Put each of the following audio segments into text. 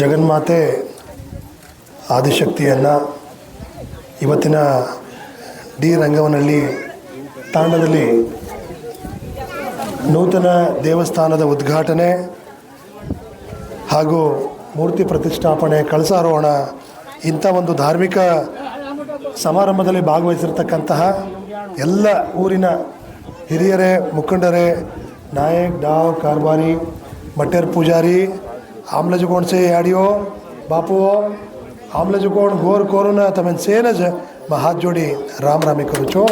ಜಗನ್ಮಾತೆ ಆದಿಶಕ್ತಿಯನ್ನು ಇವತ್ತಿನ ಡಿ ರಂಗವನಹಳ್ಳಿ ತಾಂಡದಲ್ಲಿ ನೂತನ ದೇವಸ್ಥಾನದ ಉದ್ಘಾಟನೆ ಹಾಗೂ ಮೂರ್ತಿ ಪ್ರತಿಷ್ಠಾಪನೆ, ಕಳಸಾರೋಹಣ ಇಂಥ ಒಂದು ಧಾರ್ಮಿಕ ಸಮಾರಂಭದಲ್ಲಿ ಭಾಗವಹಿಸಿರ್ತಕ್ಕಂತಹ ಎಲ್ಲ ಊರಿನ ಹಿರಿಯರೇ, ಮುಖಂಡರೇ, ನಾಯಕ್ ಡಾವ್ ಕಾರ್ಬಾರಿ ಮಟ್ಟೇರ್ ಪೂಜಾರಿ આમલે ಸೇ કોણ છે યાડીઓ બાપુઓ આમલે જ કોણ ઘોર કોરોના તમે સેન જ માં હાથ જોડી ರಾಮ ರಾಮಿ ಕುರಿಚು.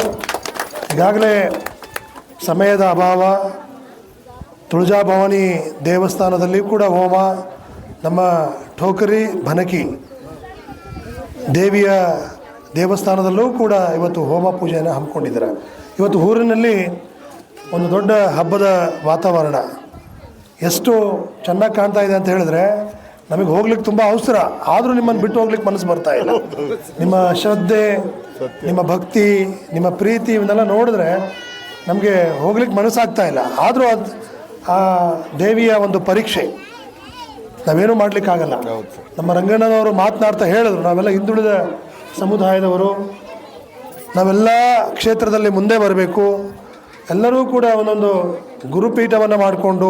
ಈಗಾಗಲೇ ಸಮಯದ ಅಭಾವ, ತುಳಜಾಭವಾನಿ ದೇವಸ್ಥಾನದಲ್ಲಿ ಕೂಡ ಹೋಮ, ನಮ್ಮ ಠೋಕರಿ ಬನಕಿ ದೇವಿಯ ದೇವಸ್ಥಾನದಲ್ಲೂ ಕೂಡ ಇವತ್ತು ಹೋಮ ಪೂಜೆಯನ್ನು ಹಮ್ಮಿಕೊಂಡಿದ್ದಾರೆ. ಇವತ್ತು ಊರಿನಲ್ಲಿ ಒಂದು ದೊಡ್ಡ ಹಬ್ಬದ ವಾತಾವರಣ. ಎಷ್ಟು ಚೆನ್ನಾಗಿ ಕಾಣ್ತಾ ಇದೆ ಅಂತ ಹೇಳಿದ್ರೆ ನಮಗೆ ಹೋಗ್ಲಿಕ್ಕೆ ತುಂಬ ಅವಸರ. ಆದರೂ ನಿಮ್ಮನ್ನು ಬಿಟ್ಟು ಹೋಗ್ಲಿಕ್ಕೆ ಮನಸ್ಸು ಬರ್ತಾ ಇಲ್ಲ. ನಿಮ್ಮ ಶ್ರದ್ಧೆ, ನಿಮ್ಮ ಭಕ್ತಿ, ನಿಮ್ಮ ಪ್ರೀತಿ ಇವನ್ನೆಲ್ಲ ನೋಡಿದ್ರೆ ನಮಗೆ ಹೋಗ್ಲಿಕ್ಕೆ ಮನಸ್ಸಾಗ್ತಾ ಇಲ್ಲ. ಆದರೂ ಅದು ಆ ದೇವಿಯ ಒಂದು ಪರೀಕ್ಷೆ. ನಾವೇನು ಮಾಡಲಿಕ್ಕಾಗಲ್ಲ. ನಮ್ಮ ರಂಗಣ್ಣನವರು ಮಾತನಾಡ್ತಾ ಹೇಳಿದ್ರು, ನಾವೆಲ್ಲ ಹಿಂದುಳಿದ ಸಮುದಾಯದವರು, ನಾವೆಲ್ಲ ಕ್ಷೇತ್ರದಲ್ಲಿ ಮುಂದೆ ಬರಬೇಕು. ಎಲ್ಲರೂ ಕೂಡ ಒಂದೊಂದು ಗುರುಪೀಠವನ್ನು ಮಾಡಿಕೊಂಡು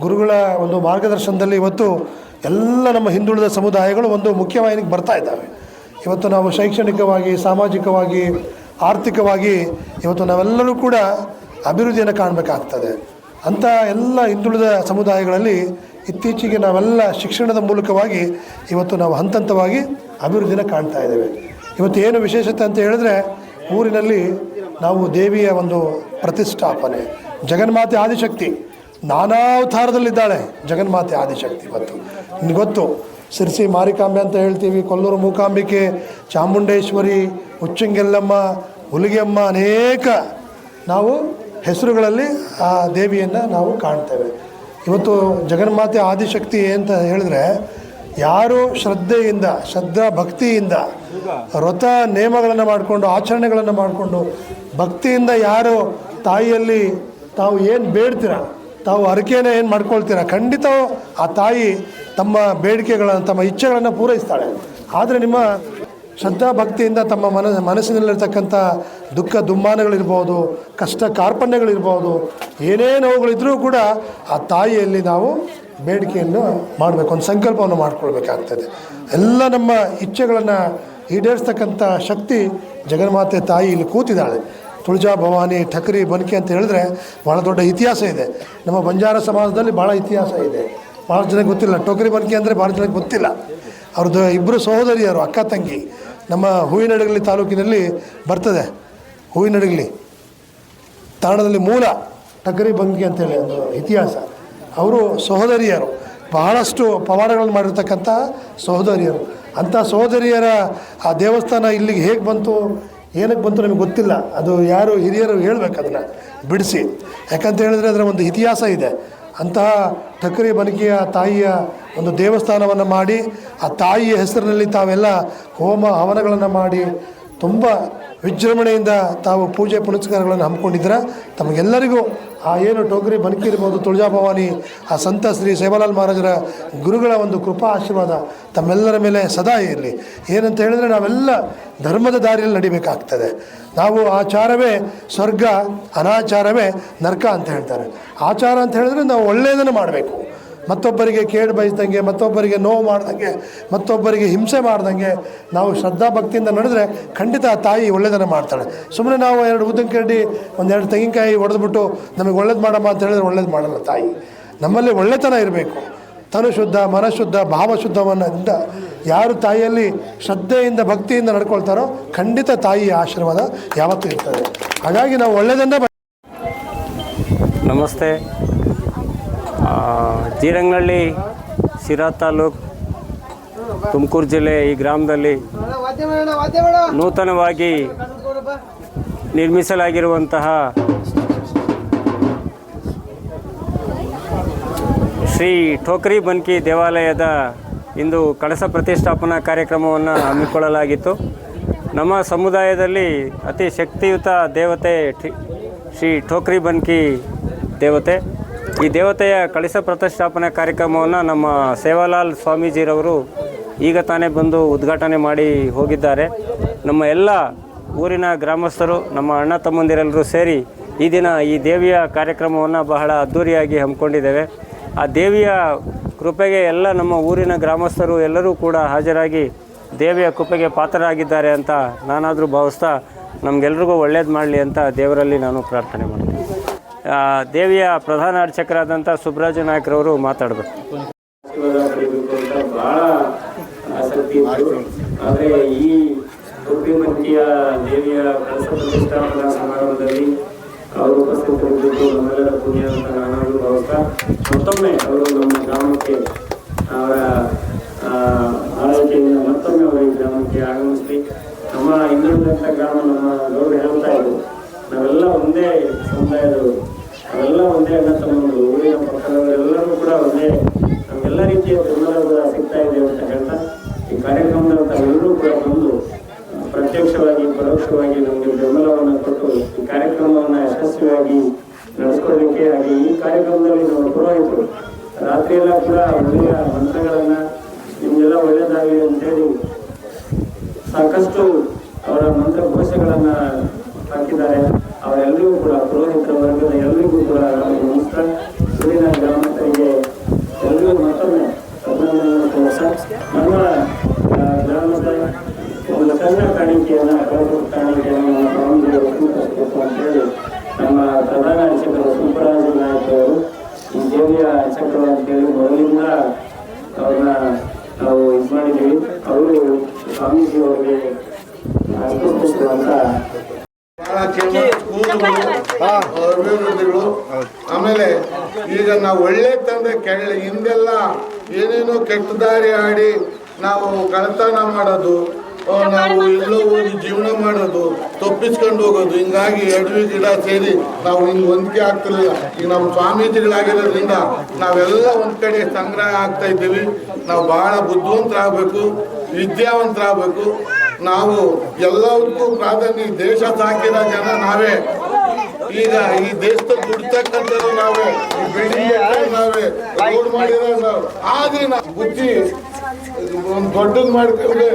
ಗುರುಗಳ ಒಂದು ಮಾರ್ಗದರ್ಶನದಲ್ಲಿ ಇವತ್ತು ಎಲ್ಲ ನಮ್ಮ ಹಿಂದುಳಿದ ಸಮುದಾಯಗಳು ಒಂದು ಮುಖ್ಯವಾಹಿನಿಗೆ ಬರ್ತಾ ಇದ್ದಾವೆ. ಇವತ್ತು ನಾವು ಶೈಕ್ಷಣಿಕವಾಗಿ, ಸಾಮಾಜಿಕವಾಗಿ, ಆರ್ಥಿಕವಾಗಿ ಇವತ್ತು ನಾವೆಲ್ಲರೂ ಕೂಡ ಅಭಿವೃದ್ಧಿಯನ್ನು ಕಾಣಬೇಕಾಗ್ತದೆ. ಅಂಥ ಎಲ್ಲ ಹಿಂದುಳಿದ ಸಮುದಾಯಗಳಲ್ಲಿ ಇತ್ತೀಚೆಗೆ ನಾವೆಲ್ಲ ಶಿಕ್ಷಣದ ಮೂಲಕವಾಗಿ ಇವತ್ತು ನಾವು ಹಂತ ಹಂತವಾಗಿ ಅಭಿವೃದ್ಧಿನ ಕಾಣ್ತಾ ಇದ್ದೇವೆ. ಇವತ್ತು ಏನು ವಿಶೇಷತೆ ಅಂತ ಹೇಳಿದ್ರೆ ಊರಿನಲ್ಲಿ ನಾವು ದೇವಿಯ ಒಂದು ಪ್ರತಿಷ್ಠಾಪನೆ, ಜಗನ್ಮಾತೆ ಆದಿಶಕ್ತಿ. ನಾನಾ ಅವತಾರದಲ್ಲಿದ್ದಾಳೆ. ಜಗನ್ಮಾತೆ ಆದಿಶಕ್ತಿ. ಇವತ್ತು ನಿಮ್ಗೆ ಗೊತ್ತು. ಸಿರ್ಸಿ ಮಾರಿಕಾಂಬೆ ಅಂತ ಹೇಳ್ತೀವಿ. ಕೊಲ್ಲೂರು ಮೂಕಾಂಬಿಕೆ, ಚಾಮುಂಡೇಶ್ವರಿ ಉಚ್ಚಂಗೆಲ್ಲಮ್ಮ ಹುಲಿಗೆಮ್ಮ ಅನೇಕ ನಾವು ಹೆಸರುಗಳಲ್ಲಿ ಆ ದೇವಿಯನ್ನು ನಾವು ಕಾಣ್ತೇವೆ. ಇವತ್ತು ಜಗನ್ಮಾತೆ ಆದಿಶಕ್ತಿ ಅಂತ ಹೇಳಿದ್ರೆ ಯಾರು ಶ್ರದ್ಧೆಯಿಂದ, ಶ್ರದ್ಧಾ ಭಕ್ತಿಯಿಂದ ವ್ರತ ನೇಮಗಳನ್ನು ಮಾಡಿಕೊಂಡು, ಆಚರಣೆಗಳನ್ನು ಮಾಡಿಕೊಂಡು ಭಕ್ತಿಯಿಂದ ಯಾರು ತಾಯಿಯಲ್ಲಿ ತಾವು ಏನು ಬೇಡ್ತೀರ? ತಾವು ಅರಕೆನ ಏನು ಮಾಡ್ಕೊಳ್ತೀರ? ಖಂಡಿತ ಆ ತಾಯಿ ತಮ್ಮ ಬೇಡಿಕೆಗಳನ್ನು, ತಮ್ಮ ಇಚ್ಛೆಗಳನ್ನು ಪೂರೈಸ್ತಾಳೆ. ಆದರೆ ನಿಮ್ಮ ಶ್ರದ್ಧಾ ಭಕ್ತಿಯಿಂದ ತಮ್ಮ ಮನ ಮನಸ್ಸಿನಲ್ಲಿರ್ತಕ್ಕಂಥ ದುಃಖ ದುಮ್ಮಾನಗಳಿರ್ಬೋದು, ಕಷ್ಟ ಕಾರ್ಪಣ್ಯಗಳಿರ್ಬೋದು, ಏನೇ ನೋವುಗಳಿದ್ರೂ ಕೂಡ ಆ ತಾಯಿಯಲ್ಲಿ ನಾವು ಬೇಡಿಕೆಯನ್ನು ಮಾಡಬೇಕು. ಒಂದು ಸಂಕಲ್ಪವನ್ನು ಮಾಡಿಕೊಳ್ಬೇಕಾಗ್ತದೆ. ಎಲ್ಲ ನಮ್ಮ ಇಚ್ಛೆಗಳನ್ನು ಈಡೇರಿಸ್ತಕ್ಕಂಥ ಶಕ್ತಿ ಜಗನ್ಮಾತೆ ತಾಯಿ ಇಲ್ಲಿ ಕೂತಿದ್ದಾಳೆ. ತುಳಜಾ ಭವಾನಿ ಠಕರಿ ಬನ್ಕಿ ಅಂತ ಹೇಳಿದ್ರೆ ಭಾಳ ದೊಡ್ಡ ಇತಿಹಾಸ ಇದೆ. ನಮ್ಮ ಬಂಜಾರ ಸಮಾಜದಲ್ಲಿ ಭಾಳ ಇತಿಹಾಸ ಇದೆ. ಭಾಳ ಜನಕ್ಕೆ ಗೊತ್ತಿಲ್ಲ. ಟೋಕರಿ ಬನಕಿ ಅಂದರೆ ಭಾಳ ಜನಕ್ಕೆ ಗೊತ್ತಿಲ್ಲ. ಅವ್ರದ್ದು ಇಬ್ಬರು ಸಹೋದರಿಯರು, ಅಕ್ಕ ತಂಗಿ. ನಮ್ಮ ಹೂವಿನಡಗಲಿ ತಾಲೂಕಿನಲ್ಲಿ ಬರ್ತದೆ. ಹೂವಿನಡಗಲಿ. ತಾಣದಲ್ಲಿ ಮೂಲ ಟಗರಿ ಬಂಕಿ ಅಂತೇಳಿ ಒಂದು ಇತಿಹಾಸ. ಅವರು ಸಹೋದರಿಯರು. ಬಹಳಷ್ಟು ಪವಾಡಗಳನ್ನು ಮಾಡಿರ್ತಕ್ಕಂಥ ಸಹೋದರಿಯರು. ಅಂಥ ಸಹೋದರಿಯರ ಆ ದೇವಸ್ಥಾನ ಇಲ್ಲಿಗೆ ಹೇಗೆ ಬಂತು? ಏನಕ್ಕೆ ಬಂತು ನಮಗೆ ಗೊತ್ತಿಲ್ಲ. ಅದು ಯಾರು ಹಿರಿಯರು ಹೇಳಬೇಕು ಅದನ್ನು. ಬಿಡಿಸಿ. ಯಾಕಂತ ಹೇಳಿದ್ರೆ ಅದರ ಒಂದು ಇತಿಹಾಸ ಇದೆ. ಅಂತಹ ಟಕರಿ ಬನಕಿಯ ತಾಯಿಯ ಒಂದು ದೇವಸ್ಥಾನವನ್ನು ಮಾಡಿ, ಆ ತಾಯಿಯ ಹೆಸರಿನಲ್ಲಿ ತಾವೆಲ್ಲ ಹೋಮ ಹವನಗಳನ್ನು ಮಾಡಿ, ತುಂಬ ವಿಜೃಂಭಣೆಯಿಂದ ತಾವು ಪೂಜೆ ಪುನಸ್ಕಾರಗಳನ್ನು ಹಮ್ಮಿಕೊಂಡಿದ್ದೀರ? ತಮಗೆಲ್ಲರಿಗೂ ಆ ಏನು ಟೋಕರಿ ತುಳಜಾ ತುಳಜಾಭವಾನಿ ಆ ಸಂತ ಶ್ರೀ ಸೇವಾಲಾಲ್ ಮಹಾರಾಜರ ಗುರುಗಳ ಒಂದು ಕೃಪಾ ಆಶೀರ್ವಾದ ತಮ್ಮೆಲ್ಲರ ಮೇಲೆ ಸದಾ ಇರಲಿ. ಏನಂತ ಹೇಳಿದ್ರೆ ನಾವೆಲ್ಲ ಧರ್ಮದ ದಾರಿಯಲ್ಲಿ ನಡಿಬೇಕಾಗ್ತದೆ. ನಾವು ಆಚಾರವೇ ಸ್ವರ್ಗ, ಅನಾಚಾರವೇ ನರ್ಕ ಅಂತ ಹೇಳ್ತಾರೆ. ಆಚಾರ ಅಂತ ಹೇಳಿದ್ರೆ ನಾವು ಒಳ್ಳೆಯದನ್ನು ಮಾಡಬೇಕು. ಮತ್ತೊಬ್ಬರಿಗೆ ಕೇಡು ಬಯಸ್ದಂಗೆ, ಮತ್ತೊಬ್ಬರಿಗೆ ನೋವು ಮಾಡ್ದಂಗೆ, ಮತ್ತೊಬ್ಬರಿಗೆ ಹಿಂಸೆ ಮಾಡ್ದಂಗೆ ನಾವು ಶ್ರದ್ಧಾ ಭಕ್ತಿಯಿಂದ ನಡೆದ್ರೆ ಖಂಡಿತ ಆ ತಾಯಿ ಒಳ್ಳೆಯದನ್ನು ಮಾಡ್ತಾಳೆ. ಸುಮ್ಮನೆ ನಾವು ಎರಡು ಉದ್ದಕ್ಕೆ ಕಡ್ಡಿ ಒಂದೆರಡು ತೆಂಗಿನಕಾಯಿ ಹೊಡೆದ್ಬಿಟ್ಟು ನಮಗೆ ಒಳ್ಳೇದು ಮಾಡಮ್ಮ ಅಂತ ಹೇಳಿದ್ರೆ ಒಳ್ಳೇದು ಮಾಡಲ್ಲ ತಾಯಿ. ನಮ್ಮಲ್ಲಿ ಒಳ್ಳೆತನ ಇರಬೇಕು. ತನು ಶುದ್ಧ ಮನಶುದ್ಧ ಭಾವಶುದ್ಧವನ್ನಿಂದ ಯಾರು ತಾಯಿಯಲ್ಲಿ ಶ್ರದ್ಧೆಯಿಂದ, ಭಕ್ತಿಯಿಂದ ನಡ್ಕೊಳ್ತಾರೋ ಖಂಡಿತ ತಾಯಿಯ ಆಶೀರ್ವಾದ ಯಾವತ್ತೂ ಇರ್ತದೆ. ಹಾಗಾಗಿ ನಾವು ಒಳ್ಳೆಯದನ್ನೇ ನಮಸ್ತೆ. ಆ, ಶಿರಾ ತಾಲೂಕ್ ತುಮಕೂರು ಜಿಲ್ಲೆ ಈ ಗ್ರಾಮದಲ್ಲಿ ನೂತನವಾಗಿ ನಿರ್ಮಿಸಲಾಗಿರುವಂತಹ ಶ್ರೀ ಠೋಕ್ರಿ ಬನ್ಕಿ ದೇವಾಲಯದ ಇಂದು ಕಳಸ ಪ್ರತಿಷ್ಠಾಪನಾ ಕಾರ್ಯಕ್ರಮವನ್ನು ಹಮ್ಮಿಕೊಳ್ಳಲಾಗಿತ್ತು. ನಮ್ಮ ಸಮುದಾಯದಲ್ಲಿ ಅತಿ ಶಕ್ತಿಯುತ ದೇವತೆ ಶ್ರೀ ಠೋಕ್ರಿ ಬನ್ಕಿ ದೇವತೆ. ಈ ದೇವತೆಯ ಕಳಸ ಪ್ರತಿಷ್ಠಾಪನೆ ಕಾರ್ಯಕ್ರಮವನ್ನು ನಮ್ಮ ಸೇವಾಲಾಲ್ ಸ್ವಾಮೀಜಿರವರು ಈಗ ತಾನೇ ಬಂದು ಉದ್ಘಾಟನೆ ಮಾಡಿ ಹೋಗಿದ್ದಾರೆ. ನಮ್ಮ ಎಲ್ಲ ಊರಿನ ಗ್ರಾಮಸ್ಥರು, ನಮ್ಮ ಅಣ್ಣ ತಮ್ಮಂದಿರೆಲ್ಲರೂ ಸೇರಿ ಈ ದಿನ ಈ ದೇವಿಯ ಕಾರ್ಯಕ್ರಮವನ್ನು ಬಹಳ ಅದ್ಧೂರಿಯಾಗಿ ಹಮ್ಮಿಕೊಂಡಿದ್ದೇವೆ. ಆ ದೇವಿಯ ಕೃಪೆಗೆ ಎಲ್ಲ ನಮ್ಮ ಊರಿನ ಗ್ರಾಮಸ್ಥರು ಎಲ್ಲರೂ ಕೂಡ ಹಾಜರಾಗಿ ದೇವಿಯ ಕೃಪೆಗೆ ಪಾತ್ರರಾಗಿದ್ದಾರೆ ಅಂತ ನಾನಾದರೂ ಭಾವಿಸ್ತಾ ನಮಗೆಲ್ರಿಗೂ ಒಳ್ಳೇದು ಮಾಡಲಿ ಅಂತ ದೇವರಲ್ಲಿ ನಾನು ಪ್ರಾರ್ಥನೆ ಮಾಡ್ತೀನಿ. ದೇವಿಯ ಪ್ರಧಾನ ಅರ್ಚಕರಾದಂಥ ಸುಬ್ರಾಜ ನಾಯಕ್ರವರು ಮಾತಾಡಬೇಕು. ಆದರೆ ಈ ಸಮಾರಂಭದಲ್ಲಿ ಅವರು ಉಪಸ್ಥಿತರಿದ್ದು ಮತ್ತೊಮ್ಮೆ ಅವರು ನಮ್ಮ ಗ್ರಾಮಕ್ಕೆ ಅವರ ಆರೈಕೆಯಿಂದ ಮತ್ತೊಮ್ಮೆ ಅವರ ಈ ಗ್ರಾಮಕ್ಕೆ ಆಗಮಿಸಿ, ನಮ್ಮ ಇನ್ನುಳಿದಂಥ ಗ್ರಾಮ ನಮ್ಮ ಗೌರವ ಹೇಳ್ತಾ ಇದ್ರು. ನಾವೆಲ್ಲ ಒಂದೇ ಸಮುದಾಯದವರು. ನಾವೆಲ್ಲ ಒಂದೇ ಅಣ್ಣ ತಮ್ಮಂದ್ರು ಊರಿನ ಪಕ್ಕದವರೆಲ್ಲರೂ ಕೂಡ ಒಂದೇ. ನಮಗೆಲ್ಲ ರೀತಿಯ ಬೆಂಬಲ ಸಿಗ್ತಾ ಇದೆ ಅಂತ ಹೇಳ್ತಾ, ಈ ಕಾರ್ಯಕ್ರಮದವರೆಲ್ಲರೂ ತಾವೆಲ್ಲರೂ ಕೂಡ ಬಂದು, ಪ್ರತ್ಯಕ್ಷವಾಗಿ, ಪರೋಕ್ಷವಾಗಿ ನಮಗೆ ಬೆಂಬಲವನ್ನು ಕೊಟ್ಟು, ಈ ಕಾರ್ಯಕ್ರಮವನ್ನು ಯಶಸ್ವಿಯಾಗಿ ನಡೆಸ್ಕೊಳ್ಳಿಕ್ಕೆ ಹಾಗೆ ಈ ಕಾರ್ಯಕ್ರಮದಲ್ಲಿ ನಮ್ಮ ಪುರೋಹಿತರು ರಾತ್ರಿ ಎಲ್ಲ ಕೂಡ ಒಳ್ಳೆಯ ಮಂತ್ರಗಳನ್ನ ನಿಮಗೆಲ್ಲ ಒಳ್ಳೆಯದಾಗಲಿ ಅಂತೇಳಿ ಸಾಕಷ್ಟು ಅವರ ಮಂತ್ರ ಘೋಷಗಳನ್ನ ಹಾಕಿದ್ದಾರೆ. ಅಭಿವೃದ್ಧಿಗಳು ಆಮೇಲೆ ಈಗ ನಾವು ಒಳ್ಳೆ ತಂದೆ ಕೆಳ ಹಿಂದೆಲ್ಲ ಏನೇನೋ ಕೆಟ್ಟ ದಾರಿ ಆಡಿ ನಾವು ಕಳತನ ಮಾಡೋದು ನಾವು ಎಲ್ಲೋ ಹೋಗಿ ಜೀವನ ಮಾಡೋದು ತಪ್ಪಿಸ್ಕೊಂಡು ಹೋಗೋದು ಹಿಂಗಾಗಿ ಎಡವಿ ಗಿಡ ಸೇರಿ ನಾವು ಹಿಂಗೆ ಹೊಂದಿಕೆ ಆಗ್ತಿರಲಿಲ್ಲ. ಈಗ ನಮ್ಮ ಸ್ವಾಮೀಜಿಗಳಾಗಿರೋದ್ರಿಂದ ನಾವೆಲ್ಲ ಒಂದು ಕಡೆ ಸಂಗ್ರಹ ಆಗ್ತಾ ಇದ್ದೀವಿ. ನಾವು ಬಹಳ ಬುದ್ಧಿವಂತರಾಗಬೇಕು ವಿದ್ಯಾವಂತರಾಗಬೇಕು. ನಾವು ಎಲ್ಲದಕ್ಕೂ ಪ್ರಾಧಾನ್ಯ ದೇಶ ಸಾಕಿದ ಜನ ನಾವೇ. ಈಗ ಈ ದೇಶದ ದುಡ್ತಕ್ಕಂಥದ್ದು ನಾವೇ. ನಾವೇ? ರೋಡ್ ಮಾಡಿರೋ ನಾವು. ಆದ್ರೆ ನಾವು ಬುದ್ಧಿ, ಒಂದು ದೊಡ್ಡದು ಮಾಡ್ಕೊಂಡ್ರೆ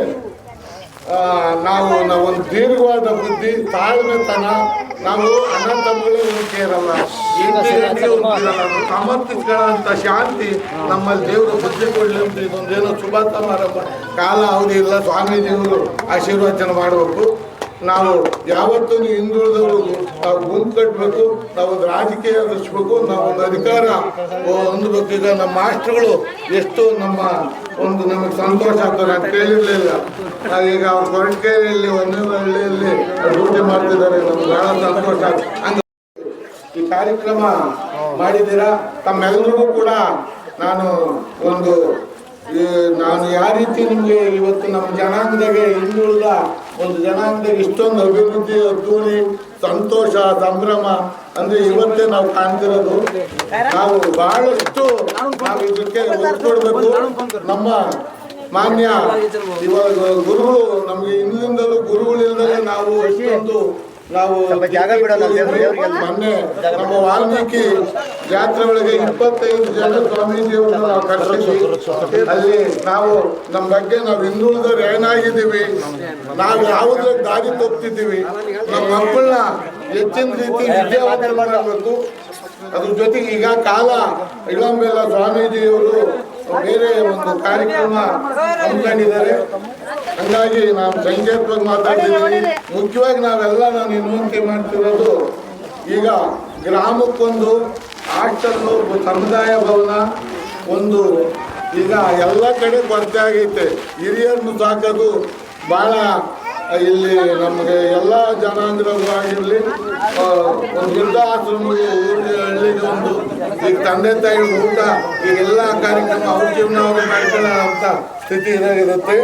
ನಾವು ನಾವು ಒಂದು ದೀರ್ಘವಾದ ಬುದ್ಧಿ ತಾಳ್ಮೆತನ ನಾವು ಅಣ್ಣ ತಮ್ಮಗಳೇ. ನಾವು ಸಮರ್ಥಿಸ್ಕೊಳ್ಳೋಂಥ ಶಾಂತಿ ನಮ್ಮಲ್ಲಿ ದೇವರು ಬುದ್ಧಿ ಕೊಡ್ಲಿ ಅಂತ ಇದೊಂದೇನೋ ಶುಭ ಸಮಾರಂಭ ಕಾಲ ಅವಧಿ ಇಲ್ಲ ಸ್ವಾಮೀಜಿಗಳು ಆಶೀರ್ವಚನ ಮಾಡಬೇಕು. ನಾವು ಯಾವತ್ತೂ ಹಿಂದುಳಿದವರು ನಾವು ಗುಂಪು ಕಟ್ಟಬೇಕು ನಾವು ಒಂದು ರಾಜಕೀಯ ನಡೆಸಬೇಕು ನಾವು ಒಂದು ಅಧಿಕಾರ ಹೊಂದಬೇಕು. ಈಗ ನಮ್ಮ ಮಾಸ್ಟರ್ಗಳು ಎಷ್ಟು ನಮ್ಮ ಒಂದು ನಮಗೆ ಸಂತೋಷ ಆಗ್ತದೆ, ನಾನು ಕೇಳಿರ್ಲಿಲ್ಲ. ಈಗ ಅವ್ರು ಕೊರಟಗೆರೆಯಲ್ಲಿ ಒಂದೇ ಹಳ್ಳಿಯಲ್ಲಿ ಪೂಜೆ ಮಾಡ್ತಿದ್ದಾರೆ, ನಮ್ಗೆ ಬಹಳ ಸಂತೋಷ ಆಗ್ತದೆ. ಈ ಕಾರ್ಯಕ್ರಮ ಮಾಡಿದ್ದೀರಾ? ತಮ್ಮೆಲ್ಲರಿಗೂ ಕೂಡ ನಾನು ಒಂದು ನಾನು ಯಾವ ರೀತಿ ನಿಮಗೆ ಇವತ್ತು ನಮ್ಮ ಜನಾಂಗದಾಗ ಹಿಂದುಳಿದ ಒಂದು ಜನಾಂಗದಾಗ ಇಷ್ಟೊಂದು ಅಭಿವೃದ್ಧಿ ಅದ್ದೂರಿ ಸಂತೋಷ, ಸಂಭ್ರಮ ಅಂದ್ರೆ ಇವತ್ತೇ ನಾವು ಕಾಣ್ತಿರೋದು. ನಾವು ಬಹಳಷ್ಟು ನಾವು ಇದಕ್ಕೆ ನಮ್ಮ ಮಾನ್ಯ ಇವಾಗ ಗುರುಗಳು ನಮ್ಗೆ ಹಿಂದಿಂದಲೂ ಗುರುಗಳಿಲ್ದಲೇ ನಾವು ಇಷ್ಟೊಂದು ನಾವು ಮೊನ್ನೆ ನಮ್ಮ ವಾಲ್ಮೀಕಿ ಜಾತ್ರೆ ಒಳಗೆ ಇಪ್ಪತ್ತೈದು ಜನ ಸ್ವಾಮೀಜಿಯವ್ರನ್ನ ನಾವು ಕರೆಸಿದ್ವಿ. ಅಲ್ಲಿ ನಾವು ನಮ್ಮ ಬಗ್ಗೆ ನಾವು ಹಿಂದುಳಿದವ್ರು ಏನಾಗಿದ್ದೀವಿ ನಾವು ಯಾವುದ್ರ ದಾರಿ ತೋಗ್ತಿದ್ದೀವಿ ನಮ್ಮ ಮಕ್ಕಳನ್ನ ಹೆಚ್ಚಿನ ರೀತಿ ವಿದ್ಯಾವಂತ ಮಾಡಬೇಕು. ಅದ್ರ ಜೊತೆಗೆ ಈಗ ಕಾಲ ಇಳಂಬೆಲ್ಲ ಸ್ವಾಮೀಜಿಯವರು ಬೇರೆ ಒಂದು ಕಾರ್ಯಕ್ರಮ ಹಮ್ಮಿಕೊಂಡಿದ್ದಾರೆ. ಹಂಗಾಗಿ ನಾವು ಸಂಕೇತವಾಗಿ ಮಾತಾಡ್ತಿದ್ದೀವಿ. ಮುಖ್ಯವಾಗಿ ನಾವೆಲ್ಲ ನಾನು ವಿನಂತಿ ಮಾಡ್ತಿರೋದು ಈಗ ಗ್ರಾಮಕ್ಕೊಂದು ಹಾಸ್ಟೆಲ್ಲು ಸಮುದಾಯ ಭವನ, ಒಂದು ಈಗ ಎಲ್ಲ ಕಡೆ ಕೊರತೆ ಆಗೈತೆ. ಹಿರಿಯರನ್ನು ಸಾಕೋದು ಭಾಳ ಇಲ್ಲಿ ನಮಗೆ ಎಲ್ಲ ಜನಾಂಗದವರು ಆಗಿರಲಿ ಒಂದು ವೃದ್ಧಾಶ್ರಮ ಊರಿಗೆ ಹಳ್ಳಿಗೆ ಒಂದು ಈಗ ತಂದೆ ತಾಯಿ ಊಟ ಈಗೆಲ್ಲ ಕಾರ್ಯಕ್ರಮ ಅವ್ರ ಜೀವನ ಅವರು ಮಾಡ್ಕೊಳ್ಳೋ ಅಂತ ಸ್ಥಿತಿ ಇರುತ್ತೆ.